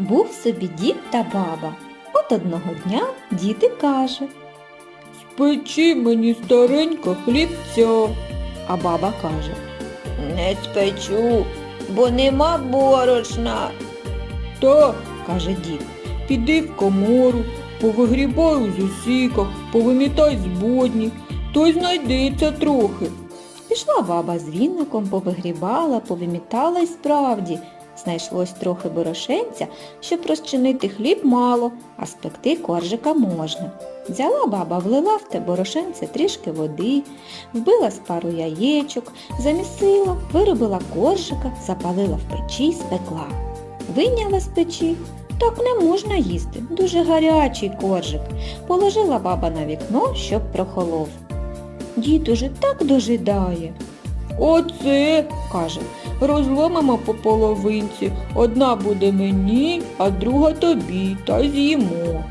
Був собі дід та баба. От одного дня дід і каже, Спечи мені старенько хлібця. а баба каже, Не спечу, бо нема борошна. Та, каже дід, Піди в комору, повигрібай у зусіках, повимітай з бодні, то й знайдеться трохи. Пішла баба з віником, повигрібала, повимітала й справді. Знайшлось трохи борошенця, щоб розчинити хліб мало, а спекти коржика можна. Взяла баба, влила в те борошенце трішки води, вбила з пару яєчок, замісила, виробила коржика, запалила в печі спекла. Вийняла з печі. Так не можна їсти, дуже гарячий коржик. Положила баба на вікно, щоб прохолов. Дід уже так дожидає. Оце, каже, розломимо по половинці. Одна буде мені, а друга тобі, та з'їмо.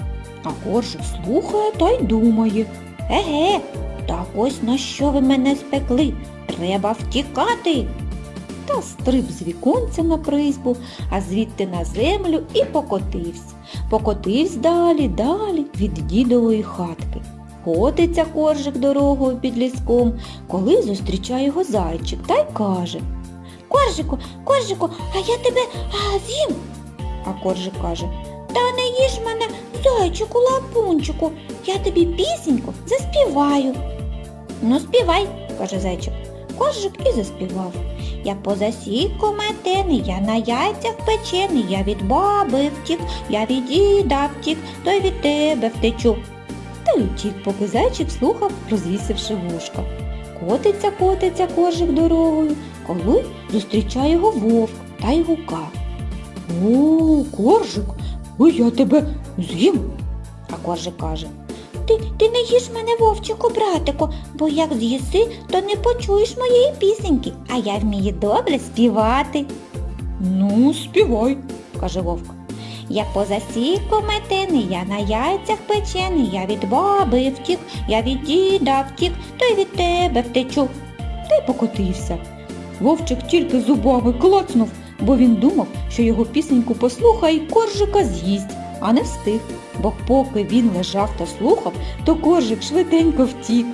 А коржик слухає та й думає. Еге, так ось на що ви мене спекли? Треба втікати. Та стриб з віконця на призьбу, а звідти на землю і покотився. Покотився далі, далі від дідової хатки. Котиться коржик дорогою під ліском, коли зустрічає його зайчик та й каже Коржику, коржику, а я тебе а, з'їм. А коржик каже Та не їж мене, зайчику, лапунчику, я тобі пісеньку заспіваю. Ну, співай, каже зайчик. Коржик і заспівав. Я по засіку метений, я на яйцях печений, я від баби втік, я від діда втік, то й від тебе втечу. Утік, поки зайчик слухав, розвісивши вушка. Котиться, котиться коржик дорогою, коли зустрічає його вовк та й гука. О, коржик, ой, я тебе з'їм. А коржик каже, ти, ти не їж мене, вовчику, братику, бо як з'їси, то не почуєш моєї пісеньки, а я вмію добре співати, Ну, співай. каже вовк. Я по засіку метений, я на яйцях печений, я від баби втік, я від діда втік, то й від тебе втечу. Та й покотився. Вовчик тільки зубами клацнув, бо він думав, що його пісеньку послухає і коржика з'їсть, а не встиг. Бо поки він лежав та слухав, то коржик швиденько втік.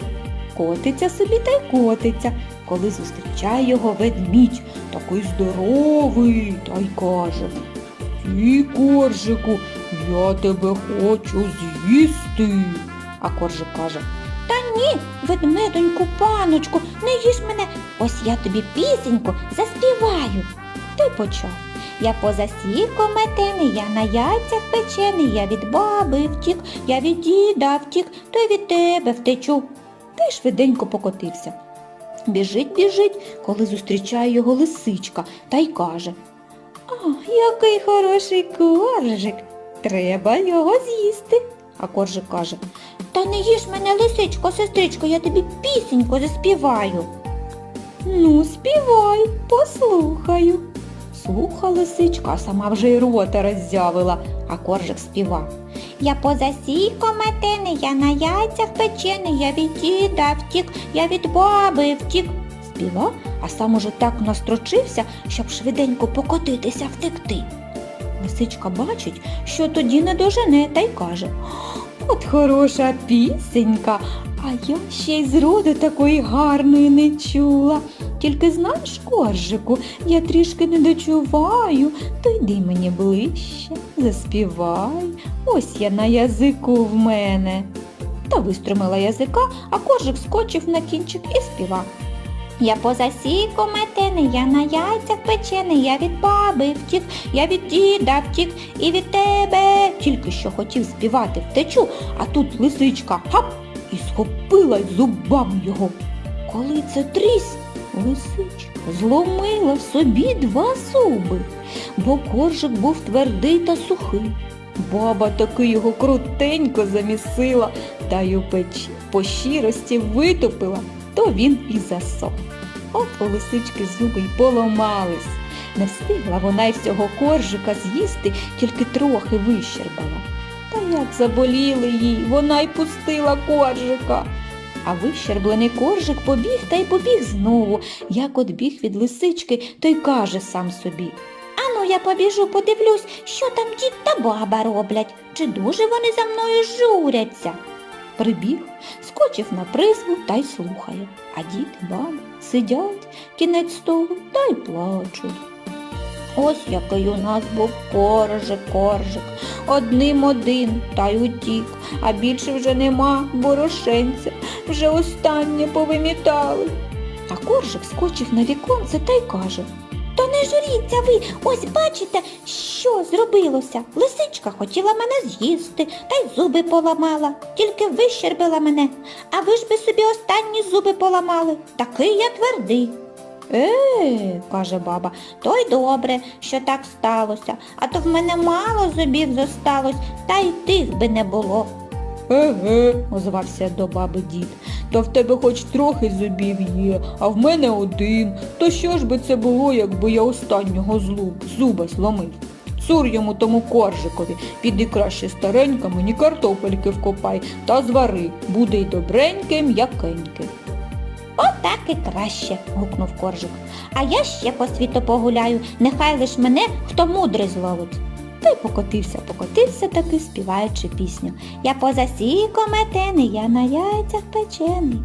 Котиться собі та й котиться, коли зустрічає його ведмідь, такий здоровий, та й каже. Ті, коржику, я тебе хочу з'їсти. А коржик каже, Та ні, ведмедоньку, паночку, не їж мене, ось я тобі пісеньку заспіваю. Й почав. Я по засіку метений, я на яйцях печений, я від баби втік, я від діда втік, то й від тебе втечу. Й швиденько покотився. Біжить, біжить, коли зустрічає його лисичка, та й каже А, який хороший коржик, треба його з'їсти. А коржик каже Та не їж мене, лисичко, сестричко, я тобі пісеньку заспіваю. Ну, співай, послухаю. Слуха лисичка, сама вже й рота роззявила, а коржик співав. Я по засіку метений, я на яйцях печений, я від діда втік, я від баби втік. Співав, а сам уже так настрочився, щоб швиденько покотитися втекти. Лисичка бачить, що тоді не дожене та й каже От хороша пісенька, а я ще й зроду такої гарної не чула. Тільки знаєш, коржику, я трішки не дочуваю, то йди мені ближче, заспівай, ось я на язику в мене. Та виструмила язика, а коржик скочив на кінчик і співав. Я по засіку метений, я на яйцях печений, я від баби втік, я від діда втік і від тебе. Тільки що хотів співати втечу, а тут лисичка хап і схопила зубами його. Коли це тріс, лисичка зломила в собі два зуби, бо коржик був твердий та сухий. Баба таки його крутенько замісила та й у печі по щирості витопила, він і засох. От у лисички зуби й поламались. Не встигла вона й всього коржика з'їсти, тільки трохи вищербала. Та як заболіли їй, вона й пустила коржика. А вищерблений коржик побіг та й побіг знову, як от біг від лисички, то й каже сам собі. Ану, я побіжу, подивлюсь, що там дід та баба роблять, чи дуже вони за мною журяться. Прибіг, скочив на призьбу та й слухає. А дід і баба сидять, кінець столу та й плачуть. Ось який у нас був коржик, коржик, одним один, та й утік, а більше вже нема борошенця, вже останнє повимітали. А коржик скочив на віконце та й каже Не журіться ви, ось бачите, що зробилося. Лисичка хотіла мене з'їсти, та й зуби поламала, тільки вищербила мене, а ви ж би собі останні зуби поламали. Такий я твердий. Е, каже баба, то й добре, що так сталося, а то в мене мало зубів зосталось, та й тих би не було. Еге, озвався до баби дід. Та в тебе хоч трохи зубів є, а в мене один. То що ж би це було, якби я останнього злуб, зуба зломив? Цур йому тому коржикові, піди краще старенька, мені картопельки вкопай та звари, буде й добреньке, м'якеньке. Отак і краще, гукнув коржик. А я ще по світу погуляю, нехай лиш мене хто мудрий зловить. Та й покотився, покотився таки, співаючи пісню. Я поза сіком метений, я на яйцях печений.